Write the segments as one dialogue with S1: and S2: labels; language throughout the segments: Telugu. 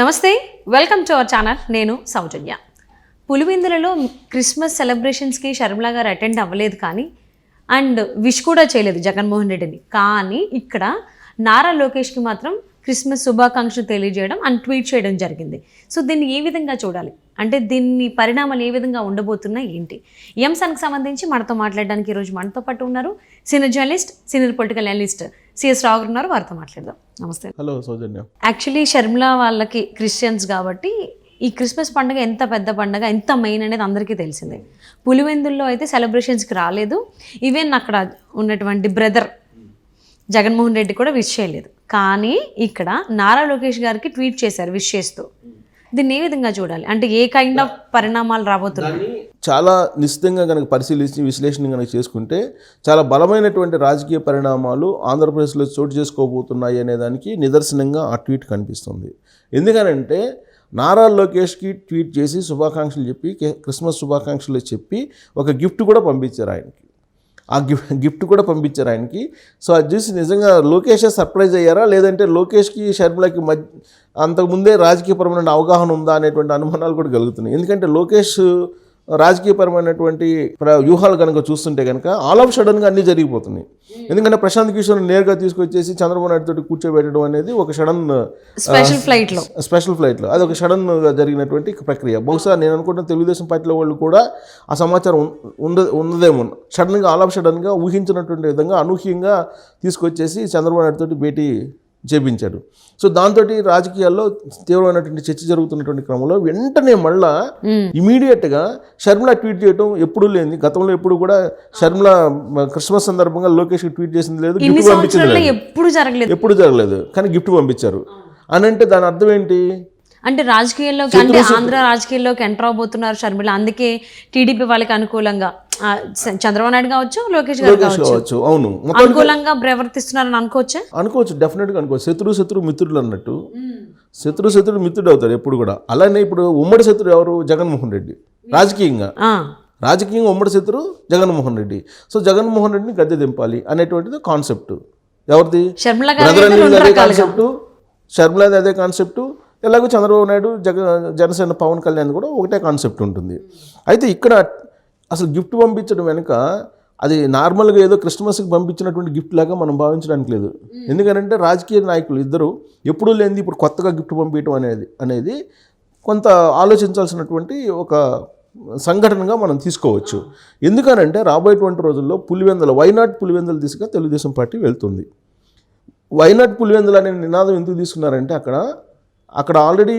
S1: నమస్తే వెల్కమ్ టు అవర్ ఛానల్ నేను సౌజన్య. పులివెందులలో క్రిస్మస్ సెలబ్రేషన్స్కి షర్మిలా గారు అటెండ్ అవ్వలేదు కానీ అండ్ విష్ కూడా చేయలేదు జగన్మోహన్ రెడ్డిని. కానీ ఇక్కడ నారా లోకేష్కి మాత్రం క్రిస్మస్ శుభాకాంక్షలు తెలియజేయడం అండ్ ట్వీట్ చేయడం జరిగింది. సో దీన్ని ఏ విధంగా చూడాలి? అంటే దీన్ని పరిణామాలు ఏ విధంగా ఉండబోతున్నాయి ఏంటి? ఈ అంశానికి సంబంధించి మనతో మాట్లాడడానికి ఈరోజు మనతో పాటు ఉన్నారు senior journalist senior political analyst CS Rao గారు ఉన్నారు వారితో మాట్లాడదాం. నమస్తే.
S2: హలో సౌజన్య.
S1: యాక్చువల్లీ షర్మిల వాళ్ళకి క్రిస్టియన్స్ కాబట్టి ఈ క్రిస్మస్ పండుగ ఎంత పెద్ద పండుగ ఎంత మెయిన్ అనేది అందరికీ తెలిసిందే. పులివెందుల్లో అయితే సెలబ్రేషన్స్కి రాలేదు. ఈవెన్ అక్కడ ఉన్నటువంటి బ్రదర్ జగన్మోహన్ రెడ్డి కూడా విష్ చేయలేదు. కానీ ఇక్కడ నారా లోకేష్ గారికి ట్వీట్ చేశారు విష్ చేస్తూ దీన్ని ఏ విధంగా చూడాలి? అంటే ఏ కైండ్ ఆఫ్ పరిణామాలు రాబోతున్నాయి?
S2: చాలా నిశ్చితంగా కనుక పరిశీలించి విశ్లేషణ కనుక చేసుకుంటే చాలా బలమైనటువంటి రాజకీయ పరిణామాలు ఆంధ్రప్రదేశ్లో చోటు చేసుకోబోతున్నాయి అనే దానికి నిదర్శనంగా ఆ ట్వీట్ కనిపిస్తుంది. ఎందుకనంటే నారా లోకేష్కి ట్వీట్ చేసి శుభాకాంక్షలు చెప్పి క్రిస్మస్ శుభాకాంక్షలు చెప్పి ఒక గిఫ్ట్ కూడా పంపించారు ఆయనకి. ఆ గిఫ్ట్ గిఫ్ట్ కూడా పంపించారు ఆయనకి. సో అది చూసి నిజంగా లోకేషే సర్ప్రైజ్ అయ్యారా? లేదంటే లోకేష్కి షర్మిలకి మధ్య అంతకుముందే రాజకీయపరమైన అవగాహన ఉందా అనేటువంటి అనుమానాలు కూడా కలుగుతున్నాయి. ఎందుకంటే లోకేష్ రాజకీయపరమైనటువంటి ప్ర- వ్యూహాలు కనుక చూస్తుంటే కనుక ఆల్ ఆఫ్ సడన్గా అన్నీ జరిగిపోతున్నాయి. ఎందుకంటే ప్రశాంత్ కిషోర్ నేరుగా తీసుకొచ్చేసి చంద్రబాబు నాయుడు తోటి కూర్చోబెట్టడం అనేది ఒక సడన్
S1: స్పెషల్ ఫ్లైట్లో
S2: స్పెషల్ ఫ్లైట్లో అది ఒక సడన్గా జరిగినటువంటి ప్రక్రియ. బహుశా నేను అనుకుంటున్న తెలుగుదేశం పార్టీలో వాళ్ళు కూడా ఆ సమాచారం ఉండ ఉన్నదేమో. సడన్గా ఆల్ ఆఫ్ సడన్గా ఊహించినటువంటి విధంగా అనూహ్యంగా తీసుకొచ్చేసి చంద్రబాబు నాయుడు తోటి భేటీ చేపించాడు సో దాంతో రాజకీయాల్లో తీవ్రమైనటువంటి చర్చ జరుగుతున్నటువంటి క్రమంలో వెంటనే మళ్ళా ఇమీడియట్గా షర్మిల ట్వీట్ చేయడం ఎప్పుడు లేని గతంలో ఎప్పుడు కూడా షర్మిల క్రిస్మస్ సందర్భంగా లోకేష్ ట్వీట్ చేసింది లేదు గిఫ్ట్ పంపించింది
S1: ఎప్పుడు జరగలేదు.
S2: ఎప్పుడు జరగలేదు కానీ గిఫ్ట్ పంపించారు. అని అంటే దాని అర్థం ఏంటి?
S1: అంటే రాజకీయాల్లోకి అంటే ఆంధ్ర రాజకీయాల్లోకి ఎంటర్ అవబోతున్నారు షర్మిల అందుకే టీడీపీ వాళ్ళకి అనుకూలంగా. చంద్రబాబు నాయుడు కావచ్చు లోకేష్ గారు కావచ్చు.
S2: అవును.
S1: అనుకూలంగా ప్రవర్తిస్తున్నారని అనుకోవచ్చా?
S2: అనుకోవచ్చు డెఫినెట్గా అనుకోవచ్చు. శత్రువు శత్రువు మిత్రుడు అన్నట్టు. శత్రువు శత్రుడు మిత్రుడు అవుతాడు ఎప్పుడు కూడా. అలానే ఇప్పుడు ఉమ్మడి శత్రుడు ఎవరు? జగన్మోహన్ రెడ్డి. రాజకీయంగా. రాజకీయంగా ఉమ్మడి శత్రువు జగన్మోహన్ రెడ్డి. సో జగన్మోహన్ రెడ్డిని గద్దె దింపాలి అనేటువంటిది కాన్సెప్ట్ ఎవరిది? అదే కాన్సెప్ట్ షర్మిలాది అదే కాన్సెప్ట్ ఎలాగో చంద్రబాబు నాయుడు జగ జనసేన పవన్ కళ్యాణ్ కూడా ఒకటే కాన్సెప్ట్ ఉంటుంది. అయితే ఇక్కడ అసలు గిఫ్ట్ పంపించడం వెనుక అది నార్మల్గా ఏదో క్రిస్మస్కి పంపించినటువంటి గిఫ్ట్ లాగా మనం భావించడానికి లేదు. ఎందుకంటే రాజకీయ నాయకులు ఇద్దరు ఎప్పుడూ లేనిది ఇప్పుడు కొత్తగా గిఫ్ట్ పంపించడం అనేది అనేది కొంత ఆలోచించాల్సినటువంటి ఒక సంఘటనగా మనం తీసుకోవచ్చు. ఎందుకనంటే రాబోయేటువంటి రోజుల్లో పులివెందుల వైనాట్ పులివెందుల దిశగా తెలుగుదేశం పార్టీ వెళ్తుంది. వైనాట్ పులివెందులు అనే నినాదం ఎందుకు తీసుకున్నారంటే అక్కడ అక్కడ ఆల్రెడీ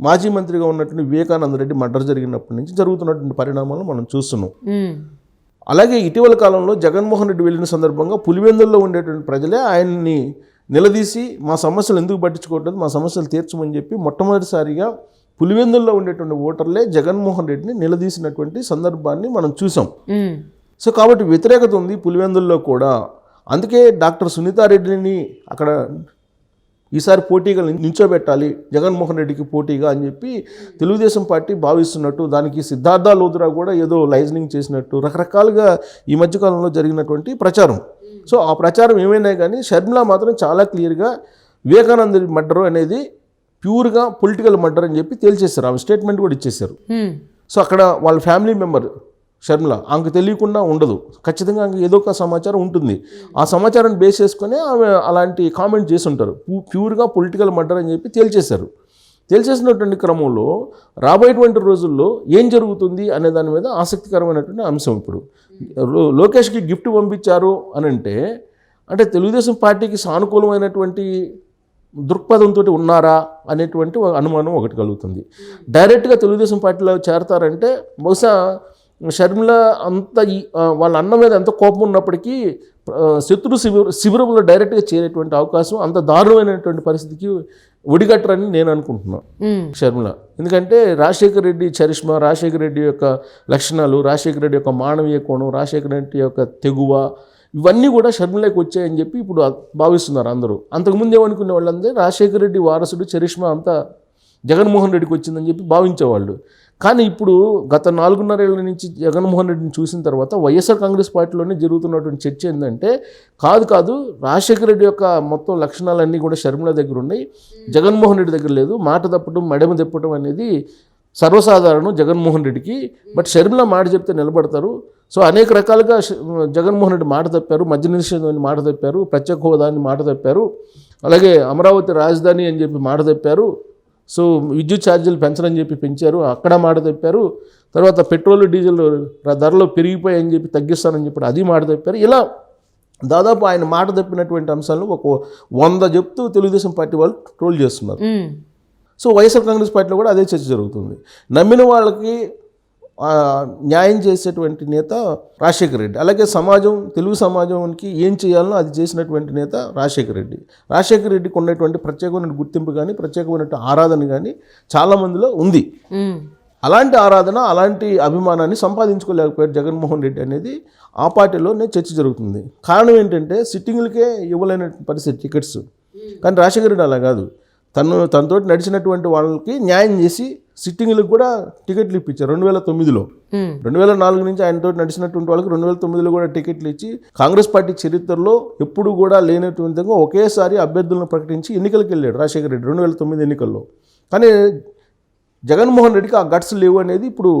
S2: మాజీ మంత్రిగా ఉన్నటువంటి వివేకానంద రెడ్డి మర్డర్ జరిగినప్పటి నుంచి జరుగుతున్నటువంటి పరిణామాలు మనం చూస్తున్నాం. అలాగే ఇటీవల కాలంలో జగన్మోహన్ రెడ్డి వెళ్ళిన సందర్భంగా పులివెందుల్లో ఉండేటువంటి ప్రజలే ఆయన్ని నిలదీసి మా సమస్యలు ఎందుకు పట్టించుకోవట్లేదు? మా సమస్యలు తీర్చమని చెప్పి మొట్టమొదటిసారిగా పులివెందుల్లో ఉండేటువంటి ఓటర్లే జగన్మోహన్ రెడ్డిని నిలదీసినటువంటి సందర్భాన్ని మనం చూసాం. సో కాబట్టి వ్యతిరేకత ఉంది పులివెందుల్లో కూడా. అందుకే డాక్టర్ సునీతారెడ్డిని అక్కడ ఈసారి పోటీగా నించోబెట్టాలి జగన్మోహన్ రెడ్డికి పోటీగా అని చెప్పి తెలుగుదేశం పార్టీ భావిస్తున్నట్టు దానికి సిద్ధార్థ లోతురా కూడా ఏదో లైజనింగ్ చేసినట్టు రకరకాలుగా ఈ మధ్యకాలంలో జరిగినటువంటి ప్రచారం. సో ఆ ప్రచారం ఏమైనా కానీ షర్మిల మాత్రం చాలా క్లియర్గా వివేకానంద మర్డర్ అనేది ప్యూర్గా పొలిటికల్ మర్డర్ అని చెప్పి తేల్చేశారు. ఆమె స్టేట్మెంట్ కూడా ఇచ్చేశారు. సో అక్కడ వాళ్ళ ఫ్యామిలీ మెంబర్ షర్మిల ఆమెకు తెలియకుండా ఉండదు. ఖచ్చితంగా ఆమెకు ఏదో ఒక సమాచారం ఉంటుంది. ఆ సమాచారాన్ని బేస్ చేసుకొని ఆమె అలాంటి కామెంట్ చేసి ఉంటారు ప్యూర్గా పొలిటికల్ మర్డర్ అని చెప్పి తేల్చేశారు. తేల్చేసినటువంటి క్రమంలో రాబోయేటువంటి రోజుల్లో ఏం జరుగుతుంది అనే దాని మీద ఆసక్తికరమైనటువంటి అంశం ఇప్పుడు. లోకేష్కి గిఫ్ట్ పంపించారు అని అంటే అంటే తెలుగుదేశం పార్టీకి సానుకూలమైనటువంటి దృక్పథంతో ఉన్నారా అనేటువంటి అనుమానం ఒకటి కలుగుతుంది. డైరెక్ట్గా తెలుగుదేశం పార్టీలో చేరతారంటే బహుశా షర్మిల అంత వాళ్ళ అన్న మీద ఎంత కోపం ఉన్నప్పటికీ శత్రు శిబిర శిబిరంలో డైరెక్ట్గా చేరేటువంటి అవకాశం అంత దారుణమైనటువంటి పరిస్థితికి ఒడిగట్టరని నేను అనుకుంటున్నాను షర్మిల. ఎందుకంటే రాజశేఖర రెడ్డి చరిష్మా రాజశేఖర రెడ్డి యొక్క లక్షణాలు రాజశేఖర రెడ్డి యొక్క మానవీయ కోణం రాజశేఖర రెడ్డి యొక్క తెగువ ఇవన్నీ కూడా షర్మిలకి వచ్చాయని చెప్పి ఇప్పుడు భావిస్తున్నారు అందరూ. అంతకుముందు ఏమనుకునే వాళ్ళందరూ రాజశేఖర రెడ్డి వారసుడు చరిష్మా అంతా జగన్మోహన్ రెడ్డికి వచ్చిందని చెప్పి భావించేవాళ్ళు. కానీ ఇప్పుడు గత నాలుగున్నరేళ్ళ నుంచి జగన్మోహన్ రెడ్డిని చూసిన తర్వాత వైఎస్ఆర్ కాంగ్రెస్ పార్టీలోనే జరుగుతున్నటువంటి చర్చ ఏంటంటే కాదు కాదు రాజశేఖర రెడ్డి యొక్క మొత్తం లక్షణాలన్నీ కూడా షర్మిల దగ్గర ఉన్నాయి. జగన్మోహన్ రెడ్డి దగ్గర లేదు. మాట తప్పడం మడమ తిప్పడం అనేది సర్వసాధారణం జగన్మోహన్ రెడ్డికి. బట్ షర్మిల మాట చెప్తే నిలబడతారు. సో అనేక రకాలుగా జగన్మోహన్ రెడ్డి మాట తప్పారు. మద్య నిషేధం అని మాట తప్పారు. ప్రత్యేక హోదా అని మాట తప్పారు. అలాగే అమరావతి రాజధాని అని చెప్పి మాట తప్పారు. సో విద్యుత్ ఛార్జీలు పెంచరని చెప్పి పెంచారు. అక్కడ మాట తప్పారు. తర్వాత పెట్రోల్ డీజిల్ ధరలు పెరిగిపోయాయని చెప్పి తగ్గిస్తానని చెప్పి అది మాట తప్పారు. ఇలా దాదాపు ఆయన మాట తప్పినటువంటి అంశాలను ఒక వంద చెప్తూ తెలుగుదేశం పార్టీ వాళ్ళు ట్రోల్ చేస్తున్నారు. సో వైఎస్ఆర్ కాంగ్రెస్ పార్టీలో కూడా అదే చర్చ జరుగుతుంది. నమ్మిన వాళ్ళకి న్యాయం చేసేటువంటి నేత రాజశేఖర రెడ్డి. అలాగే సమాజం తెలుగు సమాజానికి ఏం చేయాలనో అది చేసినటువంటి నేత రాజశేఖర రెడ్డి. రాజశేఖర రెడ్డికి ఉన్నటువంటి ప్రత్యేకమైన గుర్తింపు కానీ ప్రత్యేకమైనటువంటి ఆరాధన కానీ చాలామందిలో ఉంది. అలాంటి ఆరాధన అలాంటి అభిమానాన్ని సంపాదించుకోలేకపోయారు జగన్మోహన్ రెడ్డి అనేది ఆ పార్టీలోనే చర్చ జరుగుతుంది. కారణం ఏంటంటే సిట్టింగ్లకే ఇవ్వలేని పరిస్థితి టికెట్స్. కానీ రాజశేఖర రెడ్డి అలా కాదు. తను తనతో నడిచినటువంటి వాళ్ళకి న్యాయం చేసి సిట్టింగ్లకు కూడా టికెట్లు ఇప్పించారు. రెండు వేల తొమ్మిదిలో. రెండు వేల నాలుగు నుంచి ఆయనతో నడిచినటువంటి వాళ్ళకి రెండు వేల తొమ్మిదిలో కూడా టికెట్లు ఇచ్చి కాంగ్రెస్ పార్టీ చరిత్రలో ఎప్పుడు కూడా లేనటువంటి విధంగా ఒకేసారి అభ్యర్థులను ప్రకటించి ఎన్నికలకు వెళ్ళాడు రాజశేఖర రెడ్డి రెండు వేల తొమ్మిది ఎన్నికల్లో. కానీ జగన్మోహన్ రెడ్డికి ఆ గట్స్ లేవు అనేది ఇప్పుడు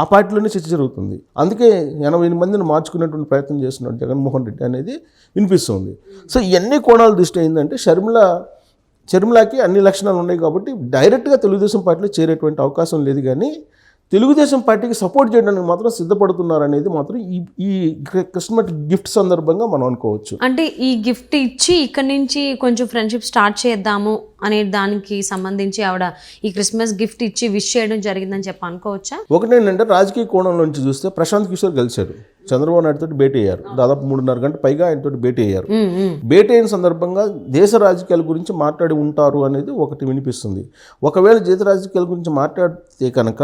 S2: ఆ పార్టీలోనే చర్చ జరుగుతుంది. అందుకే ఎనభై ఎనిమిది మందిని మార్చుకునేటువంటి ప్రయత్నం చేస్తున్నాడు జగన్మోహన్ రెడ్డి అనేది వినిపిస్తుంది. సో ఇవన్నీ కోణాల దృష్టి ఏంటంటే షర్మిల షర్మిలకి అన్ని లక్షణాలు ఉన్నాయి కాబట్టి డైరెక్ట్గా తెలుగుదేశం పార్టీలో చేరేటువంటి అవకాశం లేదు కానీ తెలుగుదేశం పార్టీకి సపోర్ట్ చేయడానికి మాత్రం సిద్ధపడుతున్నారు అనేది మాత్రం ఈ ఈ క్రిస్మస్ గిఫ్ట్ సందర్భంగా మనం అనుకోవచ్చు.
S1: అంటే ఈ గిఫ్ట్ ఇచ్చి ఇక్కడ నుంచి కొంచెం ఫ్రెండ్షిప్ స్టార్ట్ చేద్దాము అనే దానికి సంబంధించి ఆవిడ ఈ క్రిస్మస్ గిఫ్ట్ ఇచ్చి విష్ చేయడం జరిగిందని చెప్పి అనుకోవచ్చా?
S2: ఒకటి ఏంటంటే రాజకీయ కోణం నుంచి చూస్తే ప్రశాంత్ కిషోర్ గెలిచాడు. చంద్రబాబు నాయుడుతో భేటీ అయ్యారు. దాదాపు మూడున్నర గంట పైగా ఆయనతో భేటీ అయ్యారు. భేటీ అయిన సందర్భంగా దేశ రాజకీయాల గురించి మాట్లాడి ఉంటారు అనేది ఒకటి వినిపిస్తుంది. ఒకవేళ దేశ రాజకీయాల గురించి మాట్లాడితే కనుక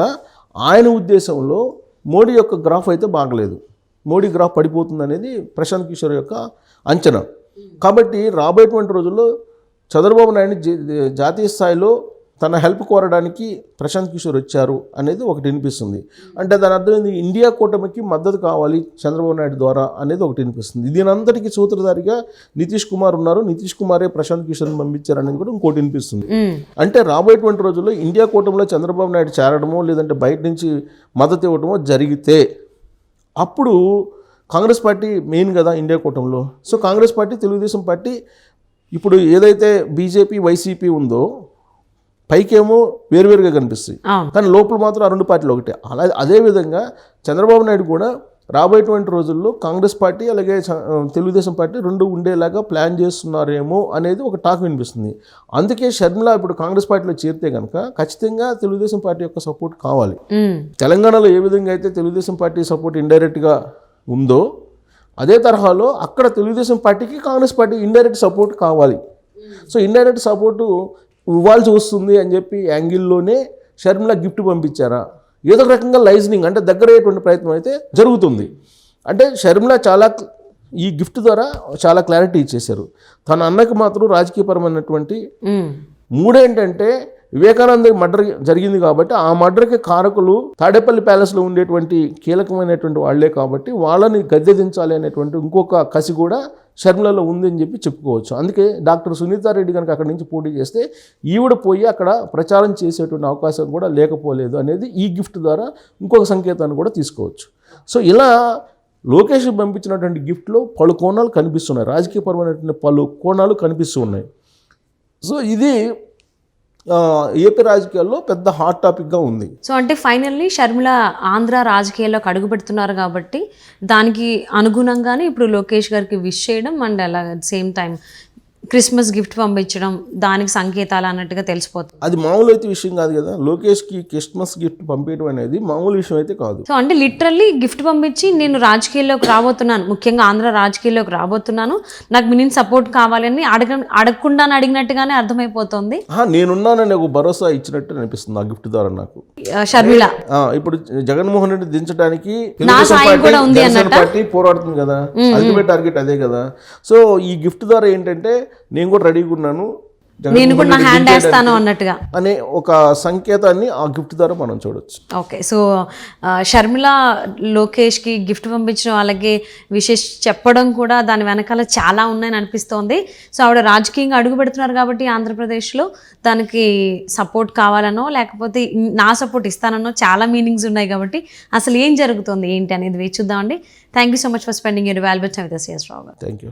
S2: ఆయన ఉద్దేశంలో మోడీ యొక్క గ్రాఫ్ అయితే బాగలేదు. మోడీ గ్రాఫ్ పడిపోతుంది అనేది ప్రశాంత్ కిషోర్ యొక్క అంచనా. కాబట్టి రాబోయేటువంటి రోజుల్లో చంద్రబాబు నాయుడు జా- జాతీయ స్థాయిలో తన హెల్ప్ కోరడానికి ప్రశాంత్ కిషోర్ వచ్చారు అనేది ఒకటి వినిపిస్తుంది. అంటే దాని అర్థం ఏంది? ఇండియా కూటమికి మద్దతు కావాలి చంద్రబాబు నాయుడు ద్వారా అనేది ఒకటి వినిపిస్తుంది. దీనంతటికీ సూత్రధారిగా నితీష్ కుమార్ ఉన్నారు. నితీష్ కుమారే ప్రశాంత్ కిషోర్ని పంపించారు అనేది కూడా ఇంకోటి వినిపిస్తుంది. అంటే రాబోయేటువంటి రోజుల్లో ఇండియా కూటమిలో చంద్రబాబు నాయుడు చేరడమో లేదంటే బయట నుంచి మద్దతు ఇవ్వడమో జరిగితే అప్పుడు కాంగ్రెస్ పార్టీ మెయిన్ కదా ఇండియా కూటమిలో. So Congress party Telugu Desam party ఇప్పుడు ఏదైతే బీజేపీ వైసీపీ ఉందో పైకేమో వేరువేరుగా కనిపిస్తాయి. కానీ లోపల మాత్రం ఆ రెండు పార్టీలు ఒకటే. అలా అదేవిధంగా చంద్రబాబు నాయుడు కూడా రాబోయేటువంటి రోజుల్లో కాంగ్రెస్ పార్టీ అలాగే తెలుగుదేశం పార్టీ రెండు ఉండేలాగా ప్లాన్ చేస్తున్నారేమో అనేది ఒక టాక్ వినిపిస్తుంది. అందుకే షర్మిల ఇప్పుడు కాంగ్రెస్ పార్టీలో చేరితే కనుక ఖచ్చితంగా తెలుగుదేశం పార్టీ యొక్క సపోర్ట్ కావాలి. తెలంగాణలో ఏ విధంగా అయితే తెలుగుదేశం పార్టీ సపోర్ట్ ఇండైరెక్ట్గా ఉందో అదే తరహాలో అక్కడ తెలుగుదేశం పార్టీకి కాంగ్రెస్ పార్టీ ఇండైరెక్ట్ సపోర్ట్ కావాలి. సో ఇండైరెక్ట్ సపోర్టు ఇవ్వాల్సి వస్తుంది అని చెప్పి యాంగిల్లోనే షర్మిల గిఫ్ట్ పంపించారా? ఏదో ఒక రకంగా లైజనింగ్ అంటే దగ్గర అయ్యేటువంటి ప్రయత్నం అయితే జరుగుతుంది. అంటే షర్మిల చాలా ఈ గిఫ్ట్ ద్వారా చాలా క్లారిటీ ఇచ్చేశారు. తన అన్నకి మాత్రం రాజకీయపరమైనటువంటి మూడేంటంటే వివేకానంద మర్డర్ జరిగింది కాబట్టి ఆ మర్డర్కి కారకులు తాడేపల్లి ప్యాలెస్లో ఉండేటువంటి కీలకమైనటువంటి వాళ్ళే కాబట్టి వాళ్ళని గద్దె దించాలి అనేటువంటి ఇంకొక కసి కూడా షర్మిలలో ఉందని చెప్పి చెప్పుకోవచ్చు. అందుకే డాక్టర్ సునీతారెడ్డి కనుక అక్కడి నుంచి పోటీ చేస్తే ఈవిడ పోయి అక్కడ ప్రచారం చేసేటువంటి అవకాశం కూడా లేకపోలేదు అనేది ఈ గిఫ్ట్ ద్వారా ఇంకొక సంకేతాన్ని కూడా తీసుకోవచ్చు. సో ఇలా లోకేష్ పంపించినటువంటి గిఫ్ట్లో పలు కోణాలు కనిపిస్తున్నాయి. రాజకీయపరమైనటువంటి పలు కోణాలు కనిపిస్తూ ఉన్నాయి. సో ఇది ఏపీ రాజకీయాల్లో పెద్ద హాట్ టాపిక్గా ఉంది.
S1: సో అంటే ఫైనల్లీ షర్మిల ఆంధ్ర రాజకీయాల్లోకి అడుగు పెడుతున్నారు కాబట్టి దానికి అనుగుణంగానే ఇప్పుడు లోకేష్ గారికి విష్ చేయడం అండ్ అలా సేమ్ టైం క్రిస్మస్ గిఫ్ట్ పంపించడం దానికి సంకేతాలు అన్నట్టుగా తెలిసిపోతుంది.
S2: అది మామూలు అయితే విషయం కాదు కదా. లోకేష్కి క్రిస్మస్ గిఫ్ట్ పంపించడం అనేది మామూలు విషయం అయితే కాదు.
S1: సో అంటే లిటరల్లీ గిఫ్ట్ పంపించి నేను రాజకీయాల్లోకి రాబోతున్నాను. ముఖ్యంగా ఆంధ్ర రాజకీయాల్లోకి రాబోతున్నాను. నాకు మీ నుంచి సపోర్ట్ కావాలని అడగ అడగకుండా అడిగినట్టుగానే అర్థమైపోతుంది.
S2: నేనున్నానని ఒక భరోసా ఇచ్చినట్టు అనిపిస్తుంది ఆ గిఫ్ట్ ద్వారా నాకు.
S1: షర్మిల.
S2: ఇప్పుడు జగన్మోహన్ రెడ్డి దించడానికి? పార్టీ పోరాడుతుంది కదా. అల్టిమేట్ టార్గెట్ అదే కదా. సో ఈ గిఫ్ట్ ద్వారా ఏంటంటే నేను కూడా రెడీగా ఉన్నాను.
S1: నేను కూడా నా హ్యాండ్ వేస్తాను అన్నట్టుగా.
S2: అనే ఒక సంకేతాన్ని ఆ గిఫ్ట్ ద్వారా మనం చూడొచ్చు.
S1: ఓకే సో షర్మిల లోకేష్కి గిఫ్ట్ పంపించడం అలాగే విశేష్ చెప్పడం కూడా దాని వెనకాల చాలా ఉన్నాయని అనిపిస్తోంది. సో ఆవిడ రాజకీయంగా అడుగు పెడుతున్నారు కాబట్టి ఆంధ్రప్రదేశ్లో దానికి సపోర్ట్ కావాలనో లేకపోతే నా సపోర్ట్ ఇస్తానో చాలా మీనింగ్స్ ఉన్నాయి కాబట్టి అసలు ఏం జరుగుతుంది ఏంటి అనేది వేచి చూద్దామండి. Thank you so much for spending your valuable with S Rao
S2: thank you